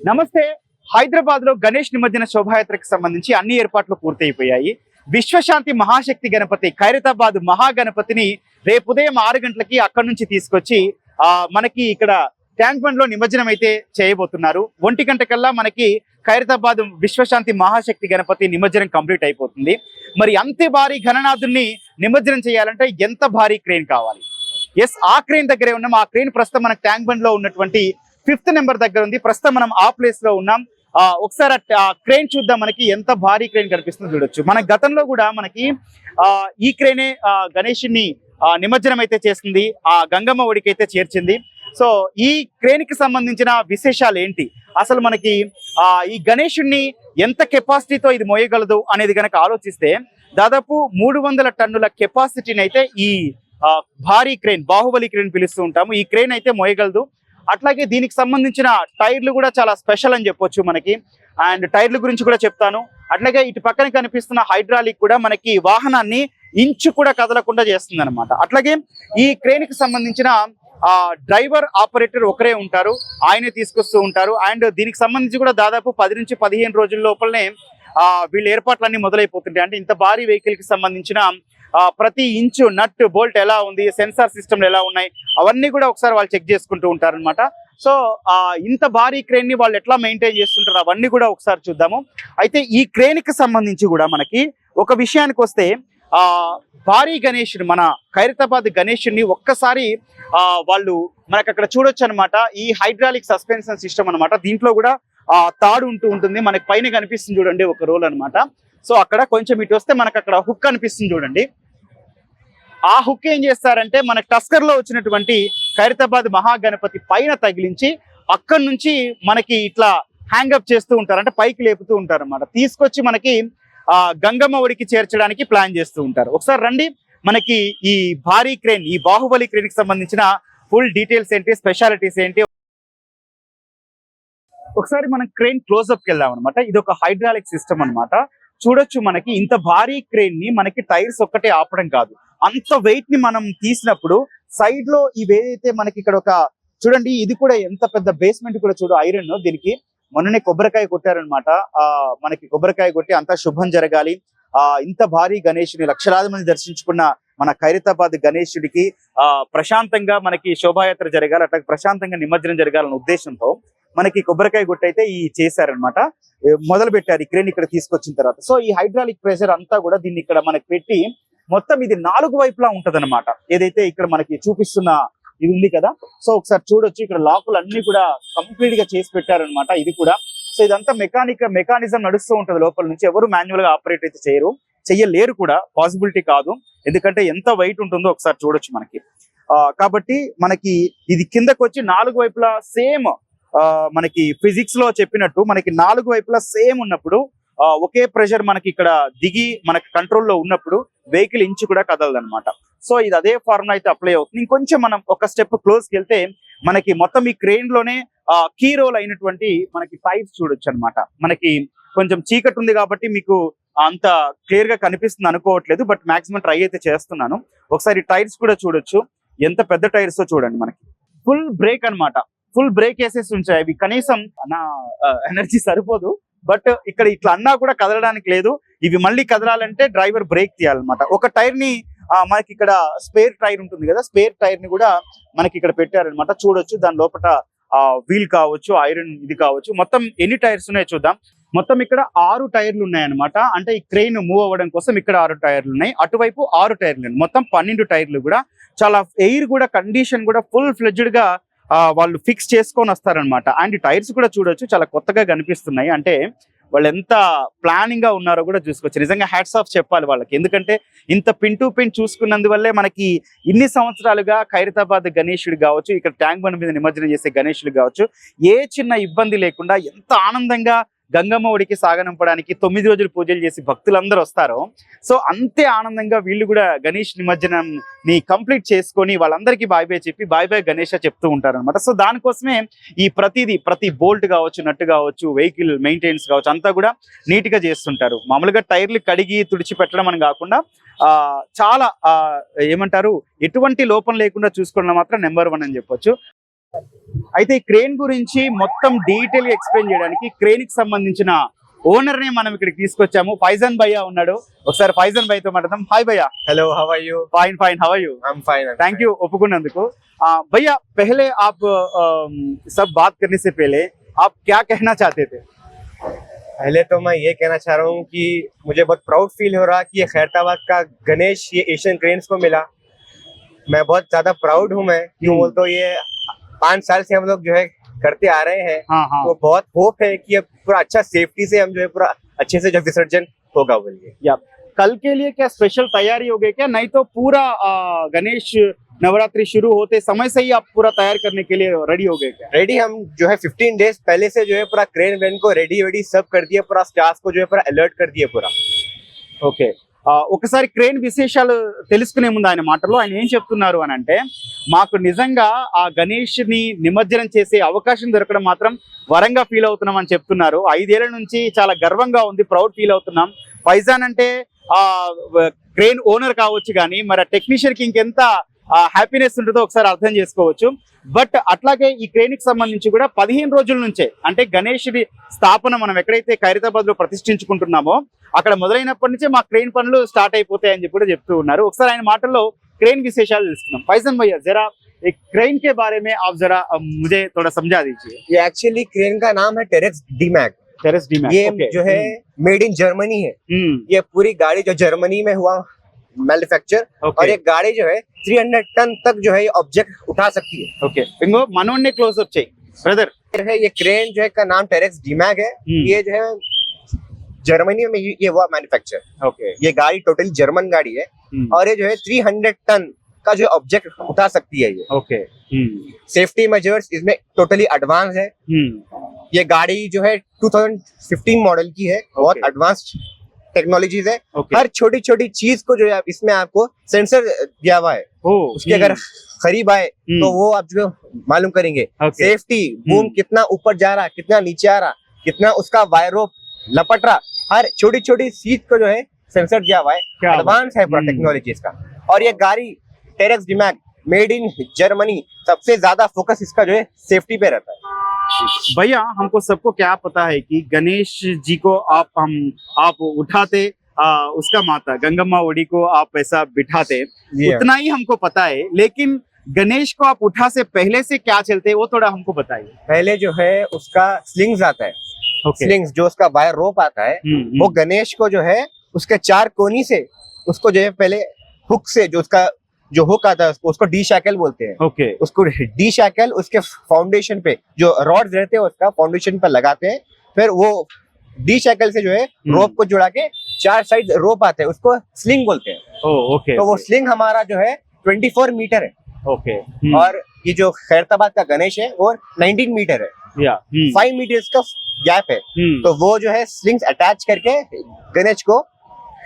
నమస్తే. హైదరాబాద్లో గణేష్ నిమజ్జన శోభాయాత్రకు సంబంధించి అన్ని ఏర్పాట్లు పూర్తయిపోయాయి. విశ్వశాంతి మహాశక్తి గణపతి ఖైరతాబాద్ మహాగణపతిని రేపు ఉదయం ఆరు గంటలకి అక్కడి నుంచి తీసుకొచ్చి ఆ మనకి ఇక్కడ ట్యాంక్ బండ్లో నిమజ్జనం అయితే చేయబోతున్నారు. ఒంటి గంట కల్లా మనకి ఖైరతాబాద్ విశ్వశాంతి మహాశక్తి గణపతి నిమజ్జనం కంప్లీట్ అయిపోతుంది. మరి అంతే భారీ ఘననాథుని నిమజ్జనం చేయాలంటే ఎంత భారీ క్రేన్ కావాలి? ఎస్ ఆ క్రేన్ దగ్గరే ఉన్నాం. ఆ క్రేన్ ప్రస్తుతం మన ట్యాంక్ బండ్లో ఉన్నటువంటి ఫిఫ్త్ నెంబర్ దగ్గర ఉంది. ప్రస్తుతం మనం ఆ ప్లేస్లో ఉన్నాం. ఒకసారి ఆ క్రేన్ చూద్దాం మనకి ఎంత భారీ క్రేన్ కనిపిస్తుందో చూడొచ్చు. మన గతంలో కూడా మనకి ఈ క్రేనే ఆ నిమజ్జనం అయితే చేస్తుంది ఆ గంగమ్మ ఒడికి అయితే చేర్చింది. సో ఈ క్రేన్కి సంబంధించిన విశేషాలు ఏంటి? అసలు మనకి ఈ గణేషుణ్ణి ఎంత కెపాసిటీతో ఇది మోయగలదు అనేది కనుక ఆలోచిస్తే దాదాపు మూడు వందల టన్నుల కెపాసిటీని అయితే ఈ భారీ క్రేన్ బాహుబలి క్రేన్ పిలుస్తూ ఉంటాము. ఈ క్రేన్ అయితే మోయగలదు. అట్లాగే దీనికి సంబంధించిన టైర్లు కూడా చాలా స్పెషల్ అని చెప్పొచ్చు మనకి. అండ్ టైర్ల గురించి కూడా చెప్తాను. అట్లాగే ఇటు పక్కన కనిపిస్తున్న హైడ్రాలిక్ కూడా మనకి వాహనాన్ని ఇంచు కూడా కదలకుండా చేస్తుంది అనమాట అట్లాగే ఈ క్రేన్కి సంబంధించిన ఆ డ్రైవర్ ఆపరేటర్ ఒకరే ఉంటారు. ఆయనే తీసుకొస్తూ ఉంటారు. అండ్ దీనికి సంబంధించి కూడా దాదాపు పది నుంచి పదిహేను రోజుల లోపలనే వీళ్ళ ఏర్పాట్లన్నీ మొదలైపోతుంటాయి. అంటే ఇంత భారీ వెహికల్కి సంబంధించిన ప్రతి ఇంచు నట్ బోల్ట్ ఎలా ఉంది సెన్సార్ సిస్టమ్ ఎలా ఉన్నాయి అవన్నీ కూడా ఒకసారి వాళ్ళు చెక్ చేసుకుంటూ ఉంటారన్నమాట. సో ఇంత భారీ క్రేన్ని వాళ్ళు ఎట్లా మెయింటైన్ చేస్తుంటారు అవన్నీ కూడా ఒకసారి చూద్దాము. అయితే ఈ క్రేన్కి సంబంధించి కూడా మనకి ఒక విషయానికి వస్తే ఆ భారీ గణేషుని మన ఖైరతాబాద్ గణేషుడిని ఒక్కసారి ఆ వాళ్ళు మనకు అక్కడ చూడొచ్చు అనమాట ఈ హైడ్రాలిక్ సస్పెన్షన్ సిస్టమ్ అన్నమాట. దీంట్లో కూడా ఆ తాడు ఉంటూ ఉంటుంది. మనకి పైన కనిపిస్తుంది చూడండి ఒక రోల్ అన్నమాట. సో అక్కడ కొంచెం ఇటు వస్తే మనకు అక్కడ హుక్ కనిపిస్తుంది చూడండి. ఆ హుక్ ఏం చేస్తారంటే మన టస్కర్లో వచ్చినటువంటి ఖైరతాబాద్ మహాగణపతి పైన తగిలించి అక్కడి నుంచి మనకి ఇట్లా హ్యాంగప్ చేస్తూ ఉంటారు. అంటే పైకి లేపుతూ ఉంటారు అన్నమాట తీసుకొచ్చి మనకి ఆ గంగమ్మ ఒడికి చేర్చడానికి ప్లాన్ చేస్తూ ఉంటారు. ఒకసారి రండి. మనకి ఈ భారీ క్రేన్ ఈ బాహుబలి క్రేన్కి సంబంధించిన ఫుల్ డీటెయిల్స్ ఏంటి స్పెషాలిటీస్ ఏంటి? ఒకసారి మనం క్రేన్ క్లోజ్అప్కి వెళ్దాం అనమాట ఇది ఒక హైడ్రాలిక్ సిస్టమ్ అన్నమాట. చూడొచ్చు మనకి ఇంత భారీ క్రేన్ని మనకి టైర్స్ ఒక్కటే ఆపడం కాదు. అంత వెయిట్ని మనం తీసినప్పుడు సైడ్లో ఇవేదైతే మనకి ఇక్కడ ఒక చూడండి ఇది కూడా ఎంత పెద్ద బేస్మెంట్ కూడా చూడు ఐరన్ దీనికి. మొన్ననే కొబ్బరికాయ కొట్టారనమాట ఆ మనకి కొబ్బరికాయ కొట్టి అంతా శుభం జరగాలి. ఆ ఇంత భారీ గణేషుని లక్షలాది మంది దర్శించుకున్న మన ఖైరతాబాద్ గణేశుడికి ఆ ప్రశాంతంగా మనకి శోభాయాత్ర జరగాలి అట్లా ప్రశాంతంగా నిమజ్జనం జరగాలన్న ఉద్దేశంతో మనకి కొబ్బరికాయ కొట్టి అయితే ఈ చేశారనమాట మొదలు పెట్టారు ఈ క్రేన్ ఇక్కడ తీసుకొచ్చిన తర్వాత. సో ఈ హైడ్రాలిక్ ప్రెషర్ అంతా కూడా దీన్ని ఇక్కడ మనకి పెట్టి మొత్తం ఇది నాలుగు వైపులా ఉంటది ఏదైతే ఇక్కడ మనకి చూపిస్తున్న ఇది ఉంది కదా సో ఒకసారి చూడొచ్చు. ఇక్కడ లాకులు అన్ని కూడా కంప్లీట్గా చేసి పెట్టారనమాట ఇది కూడా. సో ఇదంతా మెకానిక్ మెకానిజం నడుస్తూ ఉంటది లోపల నుంచి. ఎవరు మాన్యువల్గా ఆపరేట్ అయితే చేయరు. చెయ్యలేరు కూడా. పాసిబిలిటీ కాదు. ఎందుకంటే ఎంత వెయిట్ ఉంటుందో ఒకసారి చూడొచ్చు మనకి. ఆ, కాబట్టి మనకి ఇది కిందకు వచ్చి నాలుగు వైపులా సేమ్ మనకి ఫిజిక్స్లో చెప్పినట్టు మనకి నాలుగు వైపులా సేమ్ ఉన్నప్పుడు ఒకే ప్రెషర్ మనకి ఇక్కడ దిగి మనకి కంట్రోల్లో ఉన్నప్పుడు వెహికల్ ఇంచు కూడా కదలదన్నమాట. సో ఇది అదే ఫార్ములా అయితే అప్లై అవుతుంది. ఇంకొంచెం మనం ఒక స్టెప్ క్లోజ్కి వెళ్తే మనకి మొత్తం ఈ క్రెయిన్లోనే కీ రోల్ అయినటువంటి మనకి టైర్స్ చూడొచ్చు అన్నమాట మనకి కొంచెం చీకటి ఉంది కాబట్టి మీకు అంత క్లియర్గా కనిపిస్తుంది అనుకోవట్లేదు బట్ మాక్సిమం ట్రై అయితే చేస్తున్నాను. ఒకసారి టైర్స్ కూడా చూడొచ్చు. ఎంత పెద్ద టైర్స్ చూడండి మనకి. ఫుల్ బ్రేక్ అన్నమాట. ఫుల్ బ్రేక్ వేసేసి ఉంచాయి. అవి కనీసం నా ఎనర్జీ సరిపోదు. బట్ ఇక్కడ ఇట్లా అన్నా కూడా కదలడానికి లేదు. ఇవి మళ్ళీ కదలాలంటే డ్రైవర్ బ్రేక్ తీయాలన్నమాట. ఒక టైర్ని ఆ, మనకి ఇక్కడ స్పేర్ టైర్ ఉంటుంది కదా స్పేర్ టైర్ని కూడా మనకి ఇక్కడ పెట్టారనమాట చూడొచ్చు దాని లోపల వీల్ కావచ్చు ఐరన్ ఇది కావచ్చు. మొత్తం ఎన్ని టైర్స్ ఉన్నాయో చూద్దాం. మొత్తం ఇక్కడ ఆరు టైర్లు ఉన్నాయన్నమాట. అంటే ఈ క్రెయిన్ మూవ్ అవ్వడం కోసం ఇక్కడ ఆరు టైర్లు ఉన్నాయి. అటువైపు ఆరు టైర్లు ఉన్నాయి. మొత్తం పన్నెండు టైర్లు కూడా. చాలా ఎయిర్ కూడా కండిషన్ కూడా ఫుల్ ఫ్లెడ్జ్డ్గా వాళ్ళు ఫిక్స్ చేసుకొని వస్తారనమాట అండ్ టైర్స్ కూడా చూడొచ్చు చాలా కొత్తగా కనిపిస్తున్నాయి. అంటే వాళ్ళు ఎంత ప్లానింగ్గా ఉన్నారో కూడా చూసుకోవచ్చు. నిజంగా హ్యాట్స్ ఆఫ్ చెప్పాలి వాళ్ళకి. ఎందుకంటే ఇంత పిన్ టు పిన్ చూసుకున్నందువల్లే మనకి ఇన్ని సంవత్సరాలుగా ఖైరతాబాద్ గణేషుడు కావచ్చు ఇక్కడ ట్యాంక్ బండ్ మీద నిమజ్జనం చేసే గణేషుడు కావచ్చు ఏ చిన్న ఇబ్బంది లేకుండా ఎంత ఆనందంగా గంగమ్మ ఒడికి సాగనంపడానికి తొమ్మిది రోజులు పూజలు చేసి భక్తులందరూ వస్తారో. సో అంతే ఆనందంగా వీళ్ళు కూడా గణేష్ నిమజ్జనం ని కంప్లీట్ చేసుకొని వాళ్ళందరికీ బాయ్ బాయ్ చెప్పి బాయ్ బాయ్ గణేష చెప్తూ ఉంటారు అనమాట సో దానికోసమే ఈ ప్రతిదీ ప్రతి బోల్ట్ కావచ్చు నట్టు కావచ్చు వెహికల్ మెయింటెనెన్స్ కావచ్చు అంతా కూడా నీట్గా చేస్తుంటారు. మామూలుగా టైర్లు కడిగి తుడిచి పెట్టడం అని కాకుండా ఆ చాలా ఏమంటారు ఎటువంటి లోపం లేకుండా చూసుకోవడం మాత్రం నెంబర్ వన్ అని చెప్పొచ్చు. అయితే ఈ క్రేన్ గురించి మొత్తం డీటెయిల్ ఎక్స్ప్లెయిన్ చేయడానికి క్రేన్ కి సంబంధించిన ఓనర్ ని మనం ఇక్కడికి తీసుకొచ్చాము ఫైజన్ భయ్య ఉన్నాడు ఒకసారి ఫైజన్ భయ్యతో మాట్లాడదాం హాయ్ భయ్య hello how are you fine fine how you I am fine thank you ఒప్పుకున్నందుకు आ, भैया पहले आप अम, सब बात करने से पहले आप क्या कहना चाहते थे पहले तो मैं ये कहना चाह रहा हूँ कि मुझे बहुत प्राउड फील हो रहा कि ये खैरताबाद का गणेश ये एशियन क्रेन्स को मिला मैं बहुत ज्यादा प्राउड हूँ मैं क्यों हम्म। बोल तो ये पाँच साल से हम लोग जो है करते आ रहे हैं। हाँ, हाँ. तो बहुत होप है कि अब पूरा अच्छा सेफ्टी से हम जो है पूरा अच्छे से जो विसर्जन होगा बोलिए कल के लिए क्या स्पेशल तैयारी हो गई क्या? नहीं तो पूरा गणेश नवरात्रि शुरू होते समय से ही आप पूरा तैयार करने के लिए रेडी हो गए क्या? रेडी हम जो है 15 डेज़ पहले से जो है पूरा क्रेन वेन को रेडी वेडी सब कर दिया पूरा स्टाफ को जो है पूरा अलर्ट कर दिया पूरा। Okay okay. ఒకసారి క్రేన్ విశేషాలు తెలుసుకునే ముందు ఆయన మాటలో ఆయన ఏం చెప్తున్నారు అని అంటే మాకు నిజంగా ఆ గణేష్ని నిమజ్జనం చేసే అవకాశం దొరకడం మాత్రం వరంగా ఫీల్ అవుతున్నాం అని చెప్తున్నారు. ఐదేళ్ళ నుంచి చాలా గర్వంగా ఉంది ప్రౌడ్ ఫీల్ అవుతున్నాం. ఫైజాన్ అంటే ఆ క్రేన్ ఓనర్ కావచ్చు కానీ మరి ఆ టెక్నీషియన్కి ఇంకెంత హ్యాపీనెస్ ఉంటుందో ఒకసారి అర్థం చేసుకోవచ్చు. బట్ అట్లాగే ఈ క్రేన్కి సంబంధించి కూడా పదిహేను రోజుల నుంచే అంటే గణేషుడి స్థాపన మనం ఎక్కడైతే ఖైరతాబాద్లో ప్రతిష్ఠించుకుంటున్నామో అక్కడ మొదలైనప్పటి నుంచే మా క్రెయిన్ పనులు స్టార్ట్ అయిపోతాయని చెప్పి కూడా చెప్తూ ఉన్నారు. ఒకసారి ఆయన మాటల్లో క్రేన్ విశేషాలు తెలుసుకున్నాం పైసన్ భయ్య జరా एक కే బారే बारे జరా आप जरा సమజా थोड़ा समझा కా ये టెరెస్ क्रेन టెరెస్ नाम है टेरेक्स डीमैक टेरेक्स डीमैक ये जो है hmm. hmm. Made manufacture okay. और ये गाड़ी जो है 300 टन तक जो है ऑब्जेक्ट उठा सकती है। ओके इंगो मनोज ने क्लोज चाहिए ब्रदर है ये क्रेन जो है का नाम टेरेक्स डीमैग है। ये जो है जर्मनी में ये हुआ मैन्युफैक्चर ओके ये गाड़ी टोटली जर्मन गाड़ी है। और ये जो है थ्री टन का जो ऑब्जेक्ट उठा सकती है ये। ओके सेफ्टी मेजर्स इसमें टोटली एडवांस है। ये गाड़ी जो है 2015 मॉडल की है। बहुत एडवांस टेक्नोलॉजीज़ है। Okay. हर छोटी छोटी चीज़ को जो है इसमें आपको सेंसर दिया हुआ है। oh, उसके अगर करीब आए तो वो आप जो मालूम करेंगे। Okay. सेफ्टी बूम कितना ऊपर जा रहा कितना नीचे आ रहा कितना उसका वायरो लपट रहा हर छोटी छोटी चीज़ को जो है सेंसर दिया हुआ है। एडवांस है। पूरा टेक्नोलॉजी इसका और ये गाड़ी टेरेक्स डिमैक मेड इन जर्मनी सबसे ज़्यादा फोकस इसका जो है सेफ्टी पे रहता है। भैया हमको सबको क्या पता है कि गणेश जी को आप हम आप उठाते आ, उसका माता गंगम्मा ओडी को आप ऐसा बिठाते उतना ही हमको पता है लेकिन गणेश को आप उठा से पहले से क्या चलते हैं वो थोड़ा हमको बताइए। पहले जो है उसका स्लिंग्स आता है। ओके स्लिंग्स जो उसका वायर रोप आता है हम्म, वो गणेश को जो है उसके चार कोनी से उसको जो है पहले हुक से जो उसका जो हुक आता है उसको डी शैकल बोलते हैं। Okay okay. उसको डी शैकल उसके फाउंडेशन पे जो रॉड्स रहते हैं उसका फाउंडेशन पर लगाते हैं। फिर वो डी शैकल से जो है रोप को जुड़ा के चार साइड रोप आते हैं उसको स्लिंग बोलते हैं। ओ ओके तो वो स्लिंग हमारा जो है 24 मीटर है। Okay okay. और ये जो खैरताबाद का गणेश है वो 19 मीटर है। या हम्म, फाइव मीटर का गैप है। हम्म, तो वो जो है स्लिंग्स अटैच करके गणेश को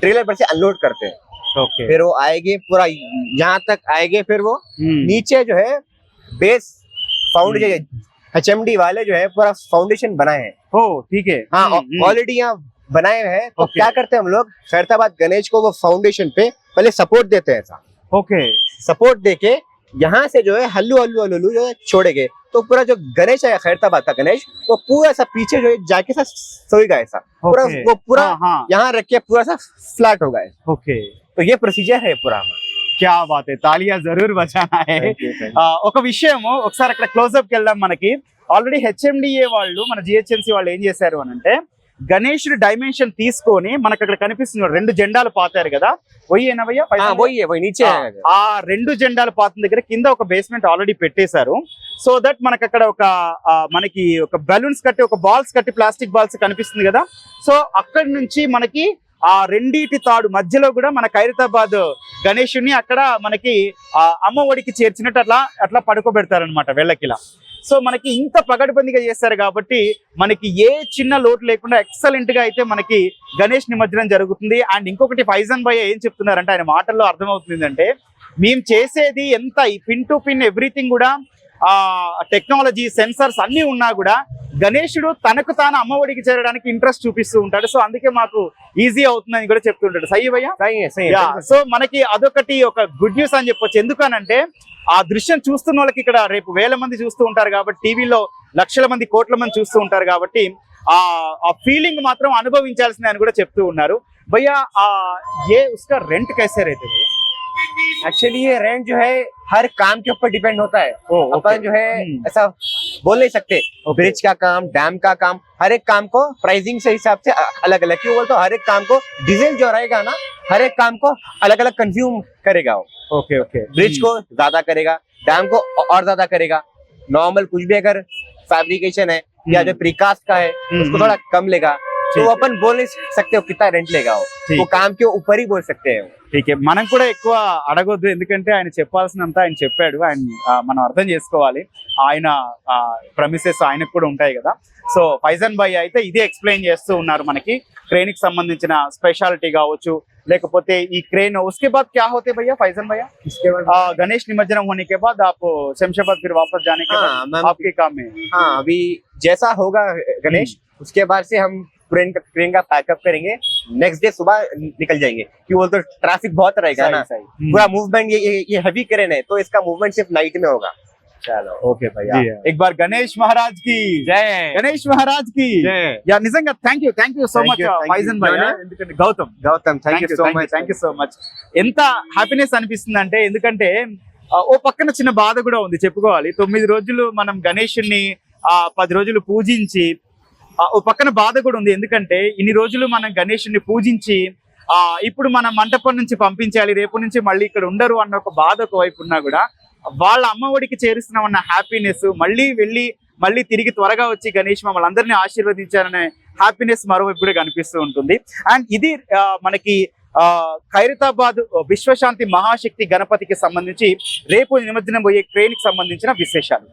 ट्रेलर पर से अनलोड करते हैं। ओके फिर वो आएँगे पूरा यहाँ तक आएँगे फिर वो हम्म, नीचे जो है बेस फाउंडेशन एच वाले जो है पूरा फाउंडेशन बनाए हैं। ओ ठीक है। हाँ हम्म, हम्म, ऑलरेडी यहाँ बनाए हैं। तो Okay. क्या करते हैं हम लोग खैरताबाद गणेश को वो फाउंडेशन पे पहले सपोर्ट देते हैं ऐसा। ओके सपोर्ट देके यहाँ से जो है हल्लू हल्लू हल्लू हल्लू जो है छोड़ेंगे तो पूरा जो गणेश है खैरताबाद का गणेश वो पूरा सा पीछे जो है जाके सा सोएगा ऐसा। पूरा वो पूरा हाँ हाँ। यहाँ रख के पूरा सा फ्लैट होगा ओके तो ये प्रोसीजर है पूरा हमारा क्या बात है తాలియా జరూర్ బచానా హై ఆ, ఒక విషయము ఒకసారి అక్కడ క్లోజ్అప్ కి వెళ్దాం మనకి ఆల్రెడీ హెచ్ఎండిఏ వాళ్ళు మన జిహెచ్ఎంసి వాళ్ళు ఏం చేశారు అని అంటే గణేషుడి డైమెన్షన్ తీసుకొని మనకు అక్కడ కనిపిస్తుంది రెండు జెండాలు పాతారు కదా పోయి ఏనవయ్యా हाँ वही है वही नीचे ఆ, है ఆ రెండు జెండాలు పాతం దగ్గర కింద ఒక బేస్మెంట్ ఆల్రెడీ పెట్టేశారు సో దట్ మనకి అక్కడ ఒక ఆ, మనకి ఒక బలూన్స్ కట్టి ఒక బాల్స్ కట్టి ప్లాస్టిక్ బాల్స్ కనిపిస్తుంది కదా సో అక్కడి నుంచి మనకి ఆ రెండిటి తాడు మధ్యలో కూడా మన ఖైరతాబాద్ గణేషుని అక్కడ మనకి ఆ అమ్మ ఒడికి చేర్చినట్టు అట్లా అట్లా పడుకోబెడతారనమాట వెళ్ళకిలా సో మనకి ఇంత పగడబందిగా చేస్తారు కాబట్టి మనకి ఏ చిన్న లోటు లేకుండా ఎక్సలెంట్గా అయితే మనకి గణేష్ నిమజ్జనం జరుగుతుంది. అండ్ ఇంకొకటి ఫైజన్ భయ్య ఏం చెప్తున్నారంటే ఆయన మాటల్లో అర్థమవుతుంది అంటే మేము చేసేది ఎంత పిన్ టు పిన్ ఎవ్రీథింగ్ కూడా ఆ టెక్నాలజీ సెన్సర్స్ అన్ని ఉన్నా కూడా గణేశుడు తనకు తాను అమ్మఒడికి చేరడానికి ఇంట్రెస్ట్ చూపిస్తూ ఉంటాడు. సో అందుకే మాకు ఈజీ అవుతుందని కూడా చెప్తూ ఉంటాడు. సై భయ్యా. సో మనకి అదొకటి ఒక గుడ్ న్యూస్ అని చెప్పొచ్చు. ఎందుకనంటే ఆ దృశ్యం చూస్తున్న వాళ్ళకి ఇక్కడ రేపు వేల మంది చూస్తూ ఉంటారు కాబట్టి టీవీలో లక్షల మంది కోట్ల మంది చూస్తూ ఉంటారు కాబట్టి ఆ ఆ ఫీలింగ్ మాత్రం అనుభవించాల్సిందే అని కూడా చెప్తూ ఉన్నారు. భయ్యా ఏ ఉస్కా రెంట్ కైసే రైతే एक्चुअली ये रेंट जो है हर काम के ऊपर डिपेंड होता है। ओ अपन जो है हम्म। ऐसा बोल नहीं सकते। Okay. ब्रिज का काम डैम का काम हर एक काम को प्राइसिंग से हिसाब से अलग अलग क्यों बोलते हो? हर एक काम को डीजल जो रहेगा ना हर एक काम को अलग अलग कंज्यूम करेगा वो। ओके ओके ब्रिज को ज़्यादा करेगा डैम को और ज़्यादा करेगा। नॉर्मल कुछ भी अगर फैब्रिकेशन है या जो प्रीकास्ट का है उसको थोड़ा कम लेगा। तो ठीक वो है। अपन बोल नहीं सकते हो कितना रेंट लेगा वो ठीक वो काम के ऊपर ही बोल सकते हैं वो। ఠీకే మనం కూడా ఎక్కువ అడగొద్దు ఎందుకంటే ఆయన చెప్పాల్సినంత ఆయన చెప్పాడు ఆయన ఆ, మనం అర్థం చేసుకోవాలి ఆయన ప్రమిసెస్ ఆయనకు కూడా ఉంటాయి కదా సో ఫైజన్ భాయ్ అయితే ఇదే ఎక్స్ప్లెయిన్ చేస్తూ ఉన్నారు మనకి క్రేన్ కి సంబంధించిన స్పెషాలిటీ కావచ్చు లేకపోతే ఈ క్రేన్ उसके बाद क्या होते भैया फैजन भैया इसके बाद आ, गणेश निमज्जनम होने के बाद आप शमशाबाद फिर वापस जाने के बाद हाँ मैम आपके काम में हाँ अभी जैसा होगा गणेश उसके बाद से हम ट्रेन का ट्रेन का पैकअप करेंगे नेक्स्ट डे सुबह निकल जाएंगे क्यों बोलते ट्रैफिक बहुत रहेगा ना सही पूरा मूवमेंट ये ये, ये हैवी क्रेन है तो इसका मूवमेंट सिर्फ नाइट में होगा चलो ఓకే భయ్యా जी हाँ। एक बार गणेश महाराज की जय గణేష్ మహారాజ్ కి जय యా నిజంగా thank you thank you so Thank much you, thank you. Faizan Bhai No, no. ఎందుకంటే Gautam Gautam thank you so much thank you so much ఎంత హ్యాపీనెస్ అనిపిస్తుంది అంటే ఎందుకంటే ఆ, ఓ పక్కన చిన్న బాధ కూడా ఉంది చెప్పుకోవాలి తొమ్మిది రోజులు మనం గణేషుని ఆ పది రోజులు పూజించి ఆ, ఓ పక్కన బాధ కూడా ఉంది. ఎందుకంటే ఇన్ని రోజులు మనం గణేషుని పూజించి ఆ ఇప్పుడు మనం మంటపం నుంచి పంపించాలి రేపు నుంచి మళ్ళీ ఇక్కడ ఉండరు అన్న ఒక బాధ ఒకవైపు ఉన్నా కూడా వాళ్ళ అమ్మఒడికి చేరుస్తున్నామన్న హ్యాపీనెస్ మళ్ళీ వెళ్ళి మళ్ళీ తిరిగి త్వరగా వచ్చి గణేష్ మమ్మల్ని అందరినీ ఆశీర్వదించారనే హ్యాపీనెస్ మరోవైపు కూడా కనిపిస్తూ ఉంటుంది. అండ్ ఇది మనకి ఆ ఖైరతాబాద్ విశ్వశాంతి మహాశక్తి గణపతికి సంబంధించి రేపు నిమజ్జనం పోయే ట్రైన్కి సంబంధించిన విశేషాలు.